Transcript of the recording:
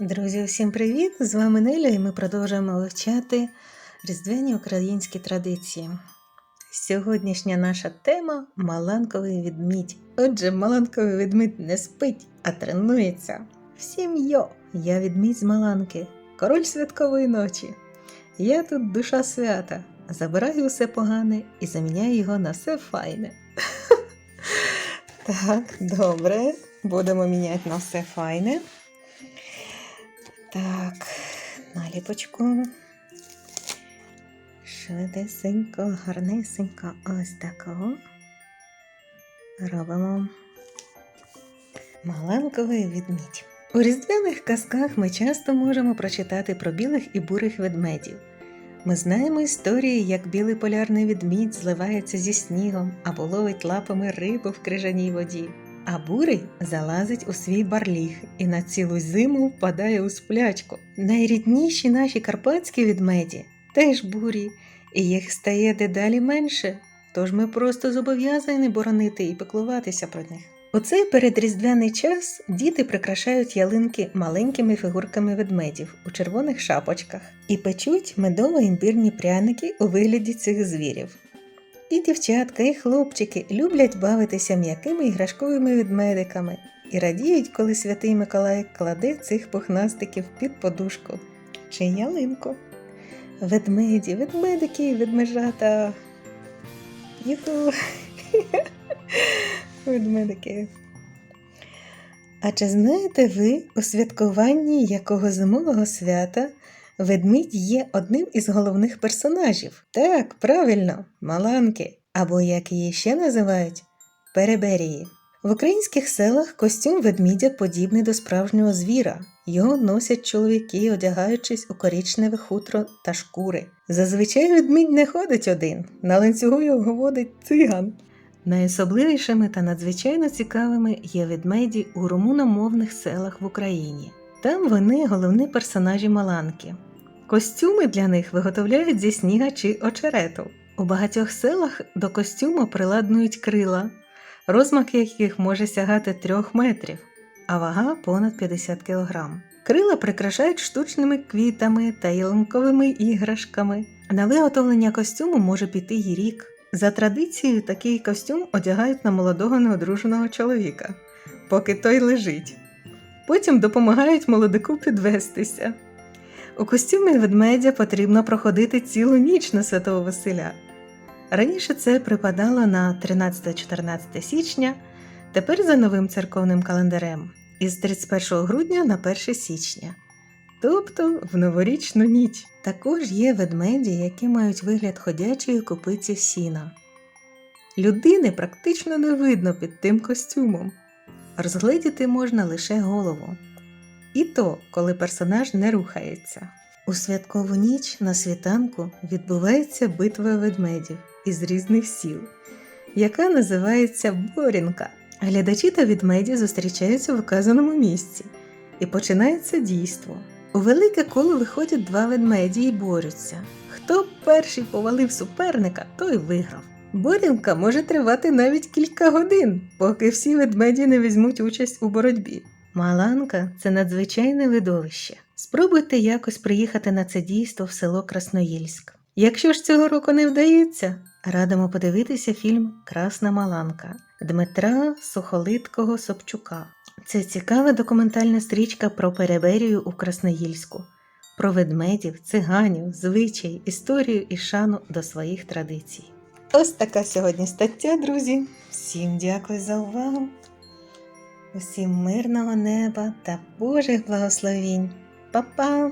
Друзі, всім привіт! З вами Неля, і ми продовжуємо вивчати різдвяні українські традиції. Сьогоднішня наша тема Маланковий відмідь. Отже, Маланковий відмідь не спить, а тренується. Всім йо! Я відмідь з Маланки, король святкової ночі. Я тут душа свята, забираю усе погане і заміняю його на все файне. Так, добре, будемо міняти на все файне. Так, наліпочку. Швидесенько, гарнесенько, ось такого. Робимо маленьковий відмідь. У різдвяних казках ми часто можемо прочитати про білих і бурих ведмедів. Ми знаємо історії, як білий полярний відмідь зливається зі снігом або ловить лапами рибу в крижаній воді. А бурий залазить у свій барліг і на цілу зиму впадає у сплячку. Найрідніші наші карпатські відмеді теж бурі, і їх стає дедалі менше, тож ми просто зобов'язані боронити і піклуватися про них. У цей передріздвяний час діти прикрашають ялинки маленькими фігурками ведмедів у червоних шапочках і печуть медово-імбірні пряники у вигляді цих звірів. І дівчатка, і хлопчики люблять бавитися м'якими іграшковими ведмедиками і радіють, коли святий Миколай кладе цих пухнастиків під подушку чи ялинку. Ведмеді, ведмедики, ведмежата. Юху. Ведмедики. А чи знаєте ви, у святкуванні якого зимового свята ведмідь є одним із головних персонажів? Так, правильно, маланки, або як її ще називають переберії. В українських селах костюм ведмідя подібний до справжнього звіра. Його носять чоловіки, одягаючись у корічневе хутро та шкури. Зазвичай ведмідь не ходить один, на ланцюгу його водить циган. Найособливішими та надзвичайно цікавими є ведмеді у румуномовних селах в Україні. Там вони головні персонажі Маланки. Костюми для них виготовляють зі сніга чи очерету. У багатьох селах до костюму приладнують крила, розмах яких може сягати трьох метрів, а вага понад 50 кг. Крила прикрашають штучними квітами та ялинковими іграшками. На виготовлення костюму може піти й рік. За традицією, такий костюм одягають на молодого неодруженого чоловіка, поки той лежить. Потім допомагають молодику підвестися. У костюмі ведмедя потрібно проходити цілу ніч на Святого Василя. Раніше це припадало на 13-14 січня, тепер за новим церковним календарем із 31 грудня на 1 січня, тобто в новорічну ніч. Також є ведмеді, які мають вигляд ходячої копиці сіна. Людини практично не видно під тим костюмом. Розгледіти можна лише голову. І то, коли персонаж не рухається. У святкову ніч на світанку відбувається битва ведмедів із різних сіл, яка називається Борінка. Глядачі та ведмеді зустрічаються в указаному місці, і починається дійство. У велике коло виходять два ведмеді і борються. Хто перший повалив суперника, той виграв. Борінка може тривати навіть кілька годин, поки всі ведмеді не візьмуть участь у боротьбі. Маланка це надзвичайне видовище. Спробуйте якось приїхати на це дійство в село Красноїльськ. Якщо ж цього року не вдається, радимо подивитися фільм Красна Маланка Дмитра Сухолиткого Собчука. Це цікава документальна стрічка про переберію у Красноїльську, про ведмедів, циганів, звичай, історію і шану до своїх традицій. Ось така сьогодні стаття, друзі. Всім дякую за увагу. Усім мирного неба та Божих благословінь. Па-па!